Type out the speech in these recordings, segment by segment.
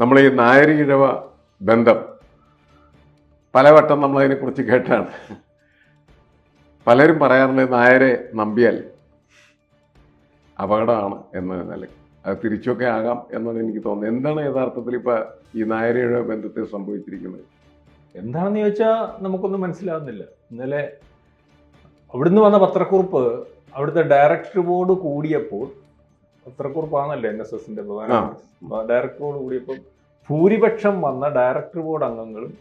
നമ്മൾ ഈ നായരീഴവ ബന്ധം പലവട്ടം നമ്മളതിനെ അതിനെക്കുറിച്ച് കേട്ടാണ്. പലരും പറയാറുണ്ട് നായരെ നമ്പിയാൽ അപകടമാണ് എന്ന നിലയ്ക്ക് അത് തിരിച്ചൊക്കെ ആകാം എന്നാണ് എനിക്ക് തോന്നുന്നത്. എന്താണ് യഥാർത്ഥത്തിൽ ഇപ്പൊ ഈ നായരയുടെ ബന്ധത്തിൽ സംഭവിച്ചിരിക്കുന്നത്? എന്താണെന്ന് ചോദിച്ചാൽ നമുക്കൊന്നും മനസ്സിലാവുന്നില്ല. ഇന്നലെ അവിടുന്ന് വന്ന പത്രക്കുറിപ്പ് അവിടുത്തെ ഡയറക്ടർ ബോർഡ് കൂടിയപ്പോൾ പത്രക്കുറിപ്പാണല്ലോ എൻ എസ് എസിന്റെ പ്രധാന ഡയറക്ടറോട് ബോർഡ് കൂടിയപ്പോൾ ഭൂരിപക്ഷം വന്ന ഡയറക്ടർ ബോർഡ് അംഗങ്ങളും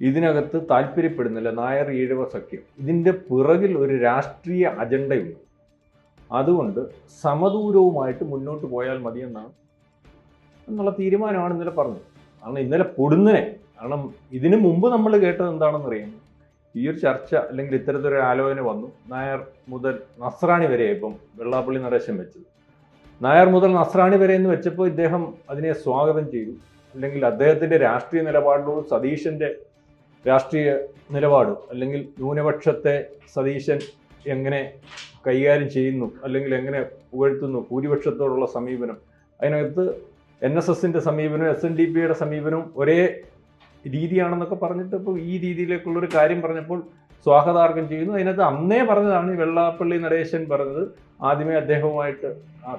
ഇതിനകത്ത് താല്പര്യപ്പെടുന്നില്ല. നായർ ഈഴവ സഖ്യം. ഇതിന്റെ പിറകിൽ ഒരു രാഷ്ട്രീയ അജണ്ടയുണ്ട്. അതുകൊണ്ട് സമദൂരവുമായിട്ട് മുന്നോട്ട് പോയാൽ മതിയെന്നാണ് എന്നുള്ള തീരുമാനമാണ് ഇന്നലെ പറഞ്ഞത്. കാരണം ഇന്നലെ പൊടുന്നനെ കാരണം ഇതിനു മുമ്പ് നമ്മൾ കേട്ടത് എന്താണെന്ന് അറിയാം ഈ ഒരു ചർച്ച അല്ലെങ്കിൽ ഇത്തരത്തിലൊരു ആലോചന വന്നു. നായർ മുതൽ നസ്രാണി വരെ ഇപ്പം വെള്ളാപ്പള്ളി നടേശം വെച്ചത്. നായർ മുതൽ നസ്രാണി വരെ എന്ന് വെച്ചപ്പോൾ ഇദ്ദേഹം അതിനെ സ്വാഗതം ചെയ്തു. അല്ലെങ്കിൽ അദ്ദേഹത്തിന്റെ രാഷ്ട്രീയ നിലപാടിനോട് സതീശന്റെ രാഷ്ട്രീയ നിലപാട് അല്ലെങ്കിൽ ന്യൂനപക്ഷത്തെ സതീശൻ എങ്ങനെ കൈകാര്യം ചെയ്യുന്നു അല്ലെങ്കിൽ എങ്ങനെ പുകഴ്ത്തുന്നു ഭൂരിപക്ഷത്തോടുള്ള സമീപനം. അതിനകത്ത് എൻ എസ് എസിന്റെ സമീപനവും എസ് എൻ ഡി പിയുടെ സമീപനവും ഒരേ രീതിയാണെന്നൊക്കെ പറഞ്ഞിട്ട് ഇപ്പോൾ ഈ രീതിയിലേക്കുള്ളൊരു കാര്യം പറഞ്ഞപ്പോൾ സ്വാഗതാർഹം ചെയ്യുന്നു. അതിനകത്ത് അന്നേ പറഞ്ഞതാണ് ഈ വെള്ളാപ്പള്ളി നടേശൻ പറഞ്ഞത്. ആദ്യമേ അദ്ദേഹവുമായിട്ട്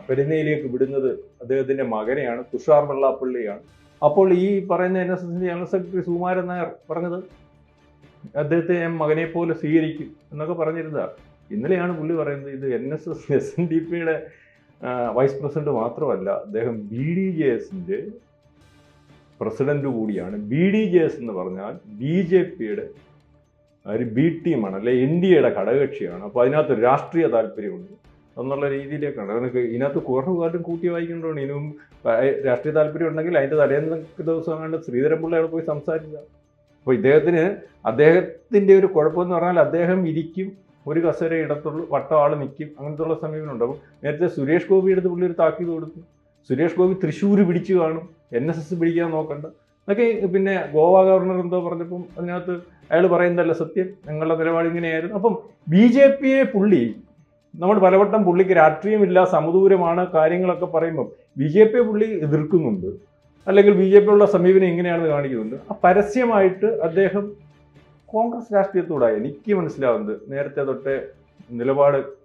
പെരുന്നയിലേക്ക് വിടുന്നത് അദ്ദേഹത്തിന്റെ മകനെയാണ് തുഷാർ വെള്ളാപ്പള്ളിയാണ്. അപ്പോൾ ഈ പറയുന്ന എൻ എസ് എസിന്റെ ജനറൽ സെക്രട്ടറി സുകുമാരൻ നായർ പറഞ്ഞത് അദ്ദേഹത്തെ ഞാൻ മകനെ പോലെ സ്വീകരിക്കും എന്നൊക്കെ പറഞ്ഞിരുന്നതാണ്. ഇന്നലെയാണ് പുള്ളി പറയുന്നത് ഇത് N S S S N D പിയുടെ വൈസ് പ്രസിഡന്റ് മാത്രമല്ല അദ്ദേഹം ബി ഡി ജെ എസിന്റെ പ്രസിഡന്റ് കൂടിയാണ്. ബി ഡി ജെ എസ് എന്ന് പറഞ്ഞാൽ ബി ജെ പിയുടെ ഒരു ബി ടീമാണ് അല്ലെ എൻ ഡി എയുടെ ഘടകകക്ഷിയാണ്. അപ്പോൾ അതിനകത്ത് രാഷ്ട്രീയ താല്പര്യമുണ്ട്. എന്നുള്ള രീതിയിലേക്കാണ്. അതിനൊക്കെ ഇതിനകത്ത് കുറവ് കാലം കൂട്ടി വായിക്കേണ്ടതാണ് ഇതിനും രാഷ്ട്രീയ താല്പര്യം ഉണ്ടെങ്കിൽ അതിന്റെ തലേന്ന് ദിവസമാണ് കണ്ട് ശ്രീധരൻപിള്ളയോട് പോയി സംസാരിക്കുക അപ്പോൾ ഇദ്ദേഹത്തിന് അദ്ദേഹത്തിന്റെ ഒരു കുഴപ്പമെന്ന് പറഞ്ഞാൽ അദ്ദേഹം ഇരിക്കും ഒരു കസേര ഇടത്തുള്ളൂ വട്ടം ആൾ നിൽക്കും അങ്ങനത്തെ ഉള്ള സമീപനമുണ്ട്. അപ്പോൾ നേരത്തെ സുരേഷ് ഗോപി എടുത്ത് പുള്ളി ഒരു താക്കീത് കൊടുത്തു സുരേഷ് ഗോപി തൃശ്ശൂർ പിടിച്ചു കാണും. എൻ എസ് എസ് പിടിക്കാൻ നോക്കണ്ട. എന്നൊക്കെ പിന്നെ ഗോവ ഗവർണർ എന്തോ പറഞ്ഞപ്പം അതിനകത്ത് അയാൾ പറയുന്നതല്ല സത്യം. ഞങ്ങളുടെ നിലപാട് ഇങ്ങനെയായിരുന്നു. അപ്പം ബി ജെ പിയെ പുള്ളി നമ്മൾ പലവട്ടം പുള്ളിക്ക് രാഷ്ട്രീയമില്ല സമദൂരമാണ് കാര്യങ്ങളൊക്കെ പറയുമ്പം ബി ജെ പിയെ പുള്ളി എതിർക്കുന്നുണ്ട്. അല്ലെങ്കിൽ ബി ജെ പിയുള്ള സമീപനം ഇങ്ങനെയാണെന്ന് കാണിക്കുന്നുണ്ട്. ആ പരസ്യമായിട്ട് അദ്ദേഹം കോൺഗ്രസ് രാഷ്ട്രീയത്തോടായി എനിക്ക് മനസ്സിലാവുന്നത് നേരത്തെ തൊട്ടേ നിലപാട്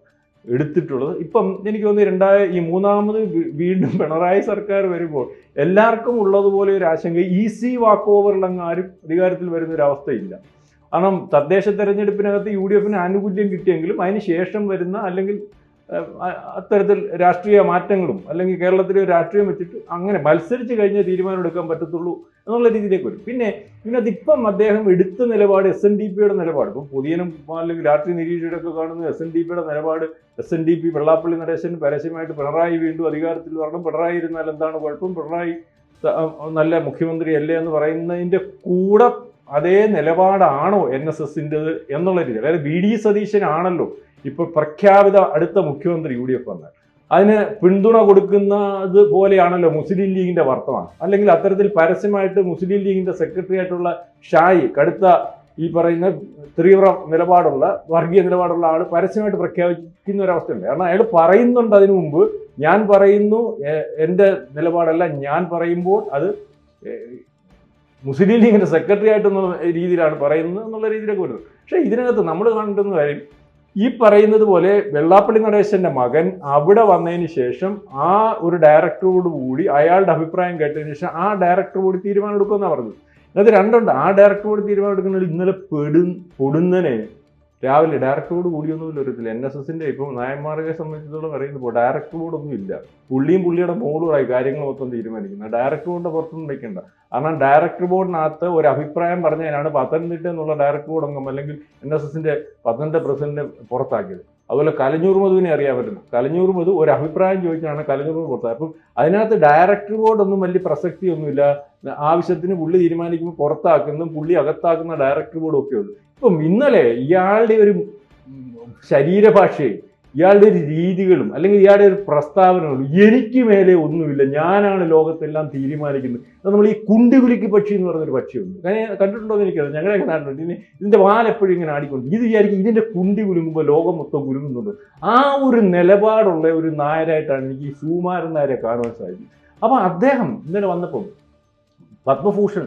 എടുത്തിട്ടുള്ളത്. ഇപ്പം എനിക്ക് തോന്നുന്നു രണ്ടായ ഈ മൂന്നാമത് വീണ്ടും പിണറായി സർക്കാർ വരുമ്പോൾ എല്ലാവർക്കും ഉള്ളതുപോലെ ഒരു ആശങ്ക ഈസി വാക്ക് ഓവറിലങ്ങ് ആരും അധികാരത്തിൽ വരുന്ന ഒരു അവസ്ഥയില്ല. കാരണം തദ്ദേശ തെരഞ്ഞെടുപ്പിനകത്ത് യു ഡി എഫിന് ആനുകൂല്യം കിട്ടിയെങ്കിലും അതിന് ശേഷം വരുന്ന അല്ലെങ്കിൽ അത്തരത്തിൽ രാഷ്ട്രീയ മാറ്റങ്ങളും അല്ലെങ്കിൽ കേരളത്തിലെ രാഷ്ട്രീയം വെച്ചിട്ട് അങ്ങനെ മത്സരിച്ച് കഴിഞ്ഞേ തീരുമാനം എടുക്കാൻ പറ്റത്തുള്ളൂ എന്നുള്ള രീതിയിലേക്ക് വരും. പിന്നെ ഇതിനകത്ത് ഇപ്പം അദ്ദേഹം എടുത്ത നിലപാട് എസ് എൻ ഡി പിയുടെ നിലപാട്. ഇപ്പം പുതിയനും അല്ലെങ്കിൽ രാഷ്ട്രീയ നിരീക്ഷകരൊക്കെ കാണുന്ന എസ് എൻ ഡി പിയുടെ നിലപാട് S N D P Vellappally Natesan പരസ്യമായിട്ട് പിണറായി വീണ്ടും അധികാരത്തിൽ വരണം. പിണറായി ഇരുന്നാൽ എന്താണ് കുഴപ്പം? പിണറായി നല്ല മുഖ്യമന്ത്രി അല്ലേ എന്ന് പറയുന്നതിന്റെ കൂടെ അതേ നിലപാടാണോ എൻ എസ് എസിന്റെത് എന്നുള്ള രീതി അതായത് വി ഡി സതീശനാണല്ലോ ഇപ്പോൾ പ്രഖ്യാപിത അടുത്ത മുഖ്യമന്ത്രി യു ഡി എഫ് എന്ന് അതിന് പിന്തുണ കൊടുക്കുന്നത് പോലെയാണല്ലോ മുസ്ലിം ലീഗിന്റെ വർത്തമാനം. അല്ലെങ്കിൽ അത്തരത്തിൽ പരസ്യമായിട്ട് മുസ്ലിം ലീഗിന്റെ സെക്രട്ടറി ആയിട്ടുള്ള ഷായി കടുത്ത ഈ പറയുന്ന തീവ്ര നിലപാടുള്ള വർഗീയ നിലപാടുള്ള ആൾ പരസ്യമായിട്ട് പ്രഖ്യാപിക്കുന്ന ഒരവസ്ഥയുണ്ട് കാരണം അയാൾ പറയുന്നുണ്ട് അതിനു മുമ്പ് ഞാൻ പറയുന്നു എന്റെ നിലപാടല്ല ഞാൻ പറയുമ്പോൾ അത് മുസ്ലിം ലീഗിന്റെ സെക്രട്ടറി ആയിട്ടെന്നുള്ള രീതിയിലാണ് പറയുന്നത് എന്നുള്ള രീതിയിലൊക്കെ വരുന്നത്. പക്ഷേ ഇതിനകത്ത് നമ്മൾ കണ്ടെന്ന് കാര്യം ഈ പറയുന്നത് പോലെ വെള്ളാപ്പള്ളി നടേശന്റെ മകൻ അവിടെ വന്നതിന് ശേഷം ആ ഒരു ഡയറക്ടറോട് കൂടി അയാളുടെ അഭിപ്രായം കേട്ടതിന് ശേഷം ആ ഡയറക്ടർ കൂടി തീരുമാനം എടുക്കുമെന്നാണ് പറഞ്ഞത്. ഇതിനകത്ത് രണ്ടുണ്ട്. ആ ഡയറക്ടർ കൂടി തീരുമാനം എടുക്കുന്നതിൽ ഇന്നലെ പെടു പൊടുന്നനെ രാവിലെ ഡയറക്ടറോട് കൂടിയൊന്നുമില്ല ഒരു എൻ എസ് എസിന്റെ ഇപ്പം നായന്മാരെ സംബന്ധിച്ചിടത്തോളം അറിയുമ്പോൾ ഡയറക്ടർ ഇല്ല. പുള്ളിയും പുള്ളിയുടെ മോളുമായി കാര്യങ്ങൾ മൊത്തം തീരുമാനിക്കുന്നത് ഡയറക്ടർ ബോർഡിന്റെ പുറത്തൊന്നും വെക്കണ്ട കാരണം ഡയറക്ടർ ബോർഡിനകത്ത് ഒരു അഭിപ്രായം പറഞ്ഞതിനാണ് പത്തനംതിട്ട എന്നുള്ള ഡയറക്ടർ ബോർഡ് അംഗം അല്ലെങ്കിൽ എൻ എസ് എസിന്റെ പത്തനംതിട്ട പ്രസിഡന്റിനെ പുറത്താക്കിയത്. അതുപോലെ കലഞ്ഞൂർ മധുവിനെ അറിയാൻ പറ്റുന്നു. കലഞ്ഞൂർ മധു ഒരു അഭിപ്രായം ചോദിച്ചാണ് കലഞ്ഞൂർ മധു പുറത്തായത്. അപ്പം അതിനകത്ത് ഡയറക്ടർ ബോർഡൊന്നും വലിയ പ്രസക്തിയൊന്നുമില്ല. ആവശ്യത്തിന് പുള്ളി തീരുമാനിക്കുമ്പോൾ പുറത്താക്കുന്നതും പുള്ളി അകത്താക്കുന്ന ഡയറക്ടർ ബോർഡും ഒക്കെ ഉള്ളു ഇപ്പം ഇന്നലെ ഇയാളുടെ ഒരു ശരീരഭാഷയും ഇയാളുടെ ഒരു രീതികളും അല്ലെങ്കിൽ ഇയാളുടെ ഒരു പ്രസ്താവനകളും എനിക്ക് മേലെ ഒന്നുമില്ല. ഞാനാണ് ലോകത്തെല്ലാം തീരുമാനിക്കുന്നത്. നമ്മൾ ഈ കുണ്ടുകുലിക്ക് പക്ഷി എന്ന് പറഞ്ഞൊരു പക്ഷിയുണ്ട് കണ്ടിട്ടുണ്ടോ എന്ന് എനിക്കറിയാം ഞങ്ങളെ നാട്ടിലുണ്ട് ഇനി ഇതിന്റെ വാലെപ്പോഴും ഇങ്ങനെ ആടിക്കൊണ്ട്. ഇത് വിചാരിക്കും ഇതിന്റെ കുണ്ടി കുലുങ്ങുമ്പോൾ ലോകം മൊത്തം കുലുങ്ങുന്നുണ്ട്. ആ ഒരു നിലപാടുള്ള ഒരു നായരായിട്ടാണ് എനിക്ക് ഈ സുകുമാരൻ നായരെ കാണുവാൻ സാധിക്കും അപ്പോൾ അദ്ദേഹം ഇന്നലെ വന്നപ്പം പത്മഭൂഷൺ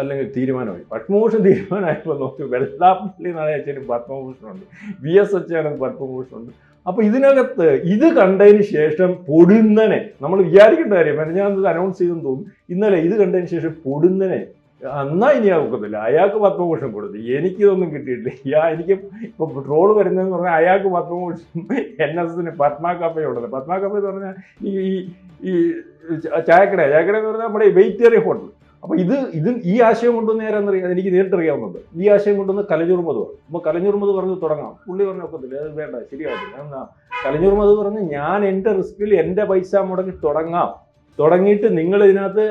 അല്ലെങ്കിൽ തീരുമാനമായി. പത്മഭൂഷൺ തീരുമാനമായപ്പോൾ നോക്കി വെള്ളാപ്പള്ളി നടേശനും പത്മഭൂഷണുണ്ട് വി എസ് അച്ഛനും പത്മഭൂഷണുണ്ട്. അപ്പൊ ഇതിനകത്ത് ഇത് കണ്ടതിന് ശേഷം പൊടുന്നനെ നമ്മൾ വിചാരിക്കേണ്ട കാര്യം ഞാൻ അനൗൺസ് ചെയ്തെന്ന് തോന്നും ഇന്നലെ ഇത് കണ്ടതിന് ശേഷം പൊടുന്നനെ എന്നാ ഇനി ഒക്കത്തില്ല അയാൾക്ക് പത്മഭൂഷൺ കൊടുത്തു. എനിക്കിതൊന്നും കിട്ടിയിട്ടില്ല. എനിക്ക് ഇപ്പൊ ട്രോൾ വരുന്നതെന്ന് പറഞ്ഞാൽ അയാൾക്ക് പത്മഭൂഷൺ എൻ എസ് എസിന് പത്മാകപ്പയുള്ളത്. പത്മാകപ്പ എന്ന് പറഞ്ഞാൽ ഈ ഈ- ചായക്കട ചായക്കട എന്ന് പറഞ്ഞാൽ നമ്മുടെ വെയിറ്റേറിയ ഹോട്ടൽ. അപ്പോൾ ഇത് ഇത് ഈ ആശയം കൊണ്ടുവന്ന് നേരെന്നറിയാം എനിക്ക് നേരിട്ടറിയാവുന്നുണ്ട്. ഈ ആശയം കൊണ്ടുവന്ന് കലഞ്ഞൂർ മധു അപ്പൊ കലഞ്ഞൂർ പറഞ്ഞ് തുടങ്ങാം. പുള്ളി പറഞ്ഞ ഒക്കത്തില്ല അത് വേണ്ട ശരിയാവില്ല എന്നാ കലഞ്ഞൂർ പറഞ്ഞ് ഞാൻ എന്റെ റിസ്കിൽ എന്റെ പൈസ മുടക്കി തുടങ്ങാം. തുടങ്ങിയിട്ട് നിങ്ങൾ ഇതിനകത്ത്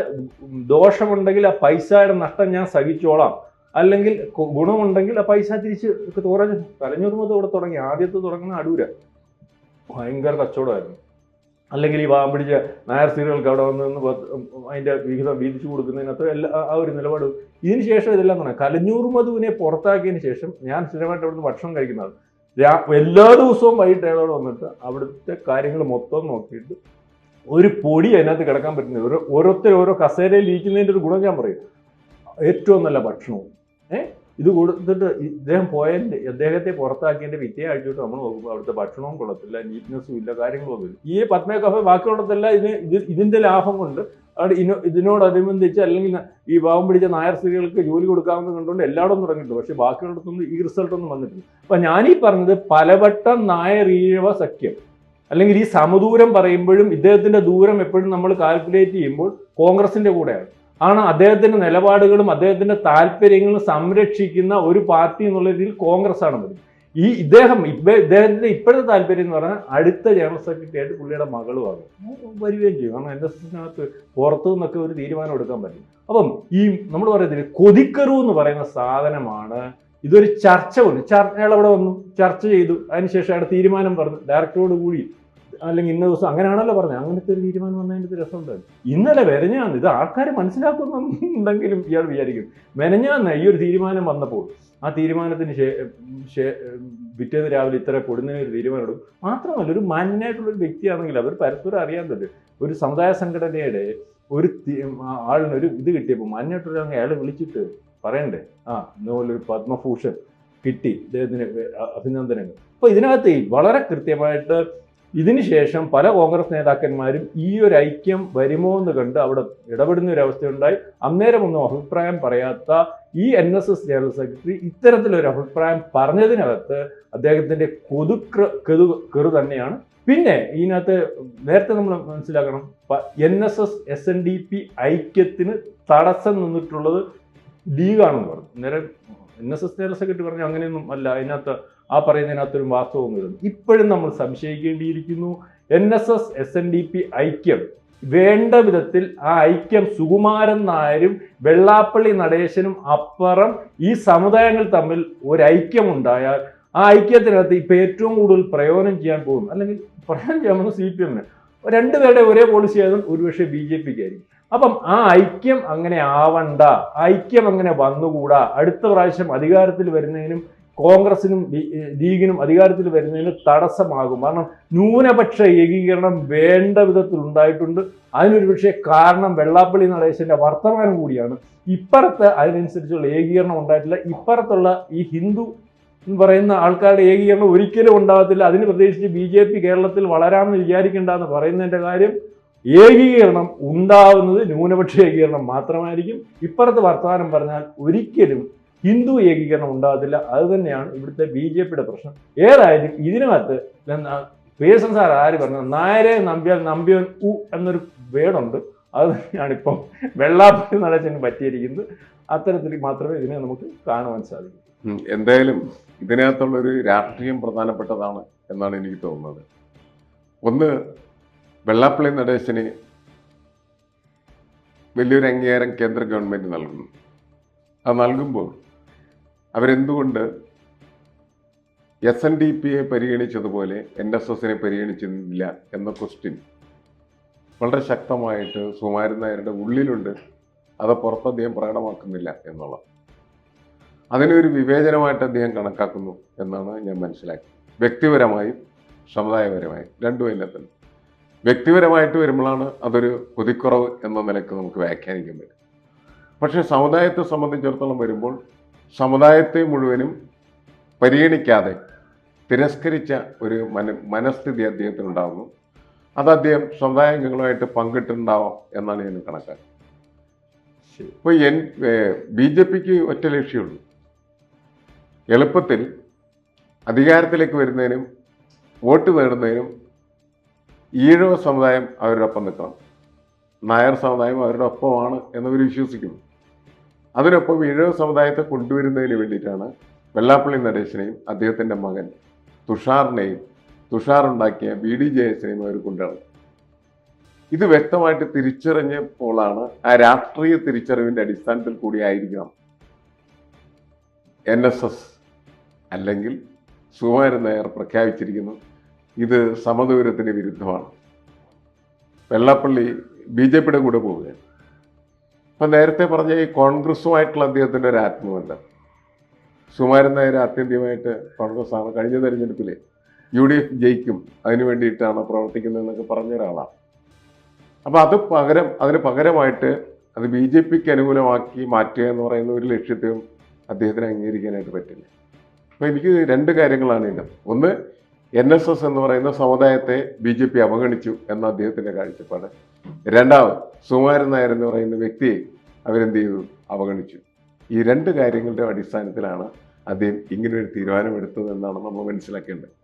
ദോഷമുണ്ടെങ്കിൽ ആ പൈസയുടെ നഷ്ടം ഞാൻ സഹിച്ചോളാം. അല്ലെങ്കിൽ ഗുണമുണ്ടെങ്കിൽ ആ പൈസ തിരിച്ച് കുറഞ്ഞ് കലഞ്ഞൂർ മുതൽ ഇവിടെ തുടങ്ങി. ആദ്യത്തെ തുടങ്ങുന്ന അടൂര. ഭയങ്കര കച്ചവടമായിരുന്നു. അല്ലെങ്കിൽ ഈ പാവം പിടിച്ച നായർ സ്ത്രീകൾക്ക് അവിടെ വന്ന് അതിന്റെ വിഹിതം വീതിച്ചു കൊടുക്കുന്നതിനകത്ത് എല്ലാ ആ ഒരു നിലപാട്. ഇതിന് ശേഷം ഇതെല്ലാം തുടങ്ങി. കലഞ്ഞൂർ മധുവിനെ പുറത്താക്കിയതിന് ശേഷം ഞാൻ സ്ഥിരമായിട്ട് അവിടുന്ന് ഭക്ഷണം കഴിക്കുന്നതാണ്. എല്ലാ ദിവസവും വൈകിട്ട് അയാളോട് വന്നിട്ട് അവിടുത്തെ കാര്യങ്ങൾ മൊത്തം നോക്കിയിട്ട് ഒരു പൊടി അതിനകത്ത് കിടക്കാൻ പറ്റുന്നില്ല. ഓരോ ഓരോരുത്തർ ഓരോ കസേരയിൽ ഇരിക്കുന്നതിന്റെ ഒരു ഗുണം ഞാൻ പറയും. ഏറ്റവും നല്ല ഭക്ഷണവും. ഏഹ് ഇത് കൊടുത്തിട്ട് ഇദ്ദേഹം പോയതിന്റെ അദ്ദേഹത്തെ പുറത്താക്കിയതിന്റെ പിറ്റേ ആഴ്ചയിട്ട് നമ്മൾ നോക്കുമ്പോൾ അവിടുത്തെ ഭക്ഷണവും കൊള്ളത്തില്ല നീറ്റ്നെസ്സും ഇല്ല കാര്യങ്ങളൊന്നും ഇല്ല. ഈ പത്മ കഫേ ബാക്കിയുള്ളതെല്ലാം ഇതിന് ഇത് ഇതിന്റെ ലാഭം കൊണ്ട് അവിടെ ഇനോ ഇതിനോടനുബന്ധിച്ച് അല്ലെങ്കിൽ ഈ ഭാവം പിടിച്ച നായർ സ്ത്രീകൾക്ക് ജോലി കൊടുക്കാമെന്ന് കണ്ടുകൊണ്ട് എല്ലായിടവും തുടങ്ങിയിട്ടുണ്ട് പക്ഷേ ബാക്കിയുള്ളിടത്തൊന്നും ഈ റിസൾട്ടൊന്നും വന്നിട്ടില്ല. അപ്പം ഞാനീ പറഞ്ഞത് പലവട്ടം നായർ ഈഴവ സഖ്യം. അല്ലെങ്കിൽ ഈ സമദൂരം പറയുമ്പോഴും ഇദ്ദേഹത്തിന്റെ ദൂരം എപ്പോഴും നമ്മൾ കാൽക്കുലേറ്റ് ചെയ്യുമ്പോൾ കോൺഗ്രസിന്റെ കൂടെയാണ്. ആണ് അദ്ദേഹത്തിന്റെ നിലപാടുകളും അദ്ദേഹത്തിന്റെ താല്പര്യങ്ങളും സംരക്ഷിക്കുന്ന ഒരു പാർട്ടി എന്നുള്ള രീതിയിൽ കോൺഗ്രസ് ആണ് വരുന്നത്. ഈ ഇദ്ദേഹം ഇദ്ദേഹത്തിന്റെ ഇപ്പോഴത്തെ താല്പര്യം എന്ന് പറഞ്ഞാൽ അടുത്ത ജനറൽ സെക്രട്ടറി ആയിട്ട് പുള്ളിയുടെ മകളുമാണ് വരികയും ചെയ്യും. കാരണം എൻ എസ് എസിനകത്ത് പുറത്തു നിന്നൊക്കെ ഒരു തീരുമാനം എടുക്കാൻ പറ്റും. അപ്പം ഈ നമ്മൾ പറയുന്നത് കൊതിക്കരു എന്ന് പറയുന്ന സാധനമാണ് ഇതൊരു ചർച്ച ചർച്ച അയാൾ അവിടെ വന്നു ചർച്ച ചെയ്തു. അതിനുശേഷം അയാളുടെ തീരുമാനം പറഞ്ഞു. ഡയറക്ടറോട് കൂടി അല്ലെങ്കിൽ ഇന്ന ദിവസം അങ്ങനെയാണല്ലോ പറഞ്ഞത്. അങ്ങനത്തെ ഒരു തീരുമാനം വന്നതിന്റെ രസമുണ്ടായിരുന്നു ഇന്നലെ മെനഞ്ഞാന്ന് ഇത് ആൾക്കാർ മനസ്സിലാക്കുന്നുണ്ടെങ്കിലും ഇയാൾ വിചാരിക്കും. മെനഞ്ഞാന്ന് ഈ ഒരു തീരുമാനം വന്നപ്പോൾ ആ തീരുമാനത്തിന് പിറ്റേന്ന് രാവിലെ ഇത്ര കൊടുന്നതിന് ഒരു തീരുമാനം മാത്രമല്ല ഒരു മാന്യനായിട്ടുള്ള ഒരു വ്യക്തിയാണെങ്കിൽ അവർ പരസ്പരം അറിയാൻ ഒരു സമുദായ സംഘടനയുടെ ഒരു ആളിനൊരു ഇത് കിട്ടിയപ്പോൾ മാന്യമായിട്ടുള്ള അയാൾ വിളിച്ചിട്ട് പറയണ്ടേ? ആ നോവൽ പത്മഭൂഷൺ കിട്ടി. ഇദ്ദേഹത്തിന് അഭിനന്ദനങ്ങൾ. അപ്പോൾ ഇതിനകത്ത് വളരെ കൃത്യമായിട്ട് ഇതിനുശേഷം പല കോൺഗ്രസ് നേതാക്കന്മാരും ഈ ഒരു ഐക്യം വരുമോ എന്ന് കണ്ട് അവിടെ ഇടപെടുന്ന ഒരു അവസ്ഥയുണ്ടായി. അന്നേരമൊന്നും അഭിപ്രായം പറയാത്ത ഈ N S S general secretary ഇത്തരത്തിലൊരു അഭിപ്രായം പറഞ്ഞതിനകത്ത് അദ്ദേഹത്തിന്റെ കൊതുക്ര കെതു കെറു തന്നെയാണ്. പിന്നെ ഇതിനകത്ത് നേരത്തെ നമ്മൾ മനസ്സിലാക്കണം N S S S N D P ഐക്യത്തിന് തടസ്സം നിന്നിട്ടുള്ളത് ലീഗാണെന്ന് പറഞ്ഞു നേരെ N S S general secretary പറഞ്ഞു അങ്ങനെയൊന്നും അല്ല അതിനകത്ത് ആ പറയുന്നതിനകത്തൊരു വാസ്തവം വരുന്നു. ഇപ്പോഴും നമ്മൾ സംശയിക്കേണ്ടിയിരിക്കുന്നു N S S S N D P ഐക്യം. വേണ്ട വിധത്തിൽ ആ ഐക്യം സുകുമാരൻ നായരും വെള്ളാപ്പള്ളി നടേശനും അപ്പുറം ഈ സമുദായങ്ങൾ തമ്മിൽ ഒരു ഐക്യമുണ്ടായാൽ ആ ഐക്യത്തിനകത്ത് ഇപ്പം ഏറ്റവും കൂടുതൽ പ്രയോജനം ചെയ്യാൻ പോകും അല്ലെങ്കിൽ പ്രയോജനം ചെയ്യാൻ പോകുന്നത് സി പി എമ്മിന്. രണ്ടുപേരുടെ ഒരേ പോളിസി ആയതും ഒരുപക്ഷെ ബി ജെ പിക്ക് ആയിരിക്കും. അപ്പം ആ ഐക്യം അങ്ങനെ ആവണ്ട. ഐക്യം അങ്ങനെ വന്നുകൂടാ. അടുത്ത പ്രാവശ്യം അധികാരത്തിൽ വരുന്നതിനും കോൺഗ്രസിനും ലീഗിനും അധികാരത്തിൽ വരുന്നതിന് തടസ്സമാകും. കാരണം ന്യൂനപക്ഷ ഏകീകരണം വേണ്ട വിധത്തിൽ ഉണ്ടായിട്ടുണ്ട്. അതിനൊരു പക്ഷേ കാരണം വെള്ളാപ്പള്ളി നടേശന്റെ വർത്തമാനം കൂടിയാണ്. ഇപ്പുറത്ത് അതിനനുസരിച്ചുള്ള ഏകീകരണം ഉണ്ടായിട്ടില്ല. ഇപ്പുറത്തുള്ള ഈ ഹിന്ദു എന്ന് പറയുന്ന ആൾക്കാരുടെ ഏകീകരണം ഒരിക്കലും ഉണ്ടാകത്തില്ല. അതിന് പ്രത്യേകിച്ച് ബി കേരളത്തിൽ വളരാമെന്ന് വിചാരിക്കേണ്ട എന്ന് പറയുന്നതിന്റെ കാര്യം ഏകീകരണം ഉണ്ടാവുന്നത് ന്യൂനപക്ഷ ഏകീകരണം മാത്രമായിരിക്കും. ഇപ്പുറത്ത് വർത്തമാനം പറഞ്ഞാൽ ഒരിക്കലും ഹിന്ദു ഏകീകരണം ഉണ്ടാകത്തില്ല. അത് തന്നെയാണ് ഇവിടുത്തെ ബി ജെ പിയുടെ പ്രശ്നം. ഏതായാലും ഇതിനകത്ത് പേഴ്സൺ സാർ ആര് പറഞ്ഞു നായരെ നമ്പ്യാൽ നമ്പ്യൻ ഉ എന്നൊരു വേടുണ്ട് അത് തന്നെയാണ് ഇപ്പം വെള്ളാപ്പള്ളി നടച്ചതിന് പറ്റിയിരിക്കുന്നത്. അത്തരത്തിൽ മാത്രമേ ഇതിനെ നമുക്ക് കാണുവാൻ സാധിക്കൂ. എന്തായാലും എന്തായാലും ഇതിനകത്തുള്ളൊരു രാഷ്ട്രീയം പ്രധാനപ്പെട്ടതാണ് എന്നാണ് എനിക്ക് തോന്നുന്നത്. ഒന്ന് വെള്ളാപ്പള്ളി നടേശന് വലിയൊരു അംഗീകാരം കേന്ദ്ര ഗവൺമെന്റ് നൽകുന്നു. അത് നൽകുമ്പോൾ അവരെന്തുകൊണ്ട് എസ് എൻ ഡി പിയെ പരിഗണിച്ചതുപോലെ എൻ എസ് എസിനെ പരിഗണിച്ചിരുന്നില്ല എന്ന ക്വസ്റ്റ്യൻ വളരെ ശക്തമായിട്ട് സുമാരൻ നായരുടെ ഉള്ളിലുണ്ട്. അത് പുറത്ത് അദ്ദേഹം പ്രകടമാക്കുന്നില്ല എന്നുള്ളത്. അതിനൊരു വിവേചനമായിട്ട് അദ്ദേഹം കണക്കാക്കുന്നു എന്നാണ് ഞാൻ മനസ്സിലാക്കിയത്. വ്യക്തിപരമായും സമുദായപരമായും രണ്ടു എന്നെ വ്യക്തിപരമായിട്ട് വരുമ്പോഴാണ് അതൊരു കൊതിക്കുറവ് എന്ന നിലയ്ക്ക് നമുക്ക് വ്യാഖ്യാനിക്കാൻ പറ്റും. പക്ഷേ സമുദായത്തെ സംബന്ധിച്ചിടത്തോളം വരുമ്പോൾ സമുദായത്തെ മുഴുവനും പരിഗണിക്കാതെ തിരസ്കരിച്ച ഒരു മന മനസ്ഥിതി അദ്ദേഹത്തിനുണ്ടാകുന്നു അത് അദ്ദേഹം സമുദായങ്ങളുമായിട്ട് പങ്കിട്ടുണ്ടാവാം എന്നാണ് ഞാൻ കണക്കാക്കുന്നത്. ഇപ്പോൾ എൻ ബി ജെ പിക്ക് ഒറ്റ ലക്ഷ്യമുള്ളൂ എളുപ്പത്തിൽ അധികാരത്തിലേക്ക് വരുന്നതിനും വോട്ട് നേടുന്നതിനും ഈഴവ സമുദായം അവരുടെ ഒപ്പം നിൽക്കണം. നായർ സമുദായം അവരുടെ ഒപ്പമാണ് എന്നവർ വിശ്വസിക്കുന്നു. അതിനൊപ്പം ഈഴവ സമുദായത്തെ കൊണ്ടുവരുന്നതിന് വേണ്ടിയിട്ടാണ് വെള്ളാപ്പള്ളി നടേശനെയും അദ്ദേഹത്തിന്റെ മകൻ തുഷാറിനെയും തുഷാർ ഉണ്ടാക്കിയ ബി ഡി ജെ എസിനെയും അവർ കൊണ്ടുവരണം ഇത് വ്യക്തമായിട്ട് തിരിച്ചറിഞ്ഞപ്പോഴാണ് ആ രാഷ്ട്രീയ തിരിച്ചറിവിന്റെ അടിസ്ഥാനത്തിൽ കൂടി ആയിരിക്കണം എൻ എസ് എസ് അല്ലെങ്കിൽ സുകുമാരൻ നായർ പ്രഖ്യാപിച്ചിരിക്കുന്നു ഇത് സമദൂരത്തിന് വിരുദ്ധമാണ്. വെള്ളാപ്പള്ളി ബി ജെ പിയുടെ കൂടെ പോവുകയാണ്. അപ്പം നേരത്തെ പറഞ്ഞ ഈ കോൺഗ്രസുമായിട്ടുള്ള അദ്ദേഹത്തിന്റെ ഒരു ആത്മബന്ധം. സുമാരൻ നായർ ആത്യന്തികമായിട്ട് കോൺഗ്രസ് ആണ്. കഴിഞ്ഞ തെരഞ്ഞെടുപ്പിൽ യു ഡി എഫ് ജയിക്കും. അതിനു വേണ്ടിയിട്ടാണ് പ്രവർത്തിക്കുന്നതെന്നൊക്കെ പറഞ്ഞ ഒരാളാണ് അപ്പോൾ അത് പകരം അതിന് പകരമായിട്ട് അത് ബി ജെ പിക്ക് അനുകൂലമാക്കി മാറ്റുക എന്ന് പറയുന്ന ഒരു ലക്ഷ്യത്തെയും അദ്ദേഹത്തിന് അംഗീകരിക്കാനായിട്ട് പറ്റില്ല. അപ്പോൾ എനിക്ക് രണ്ട് കാര്യങ്ങളാണ് ഇതിന്റെ. ഒന്ന് എൻ എസ് എസ് എന്ന് പറയുന്ന സമുദായത്തെ ബി ജെ പി അവഗണിച്ചു എന്ന അദ്ദേഹത്തിന്റെ കാഴ്ചപ്പാട്. രണ്ടാമത് സുകുമാരൻ നായർ എന്ന് പറയുന്ന വ്യക്തിയെ അവരെന്ത് ചെയ്തു? അവഗണിച്ചു. ഈ രണ്ട് കാര്യങ്ങളുടെ അടിസ്ഥാനത്തിലാണ് അദ്ദേഹം ഇങ്ങനെ ഒരു തീരുമാനമെടുത്തത് എന്നാണ് നമ്മൾ മനസ്സിലാക്കേണ്ടത്.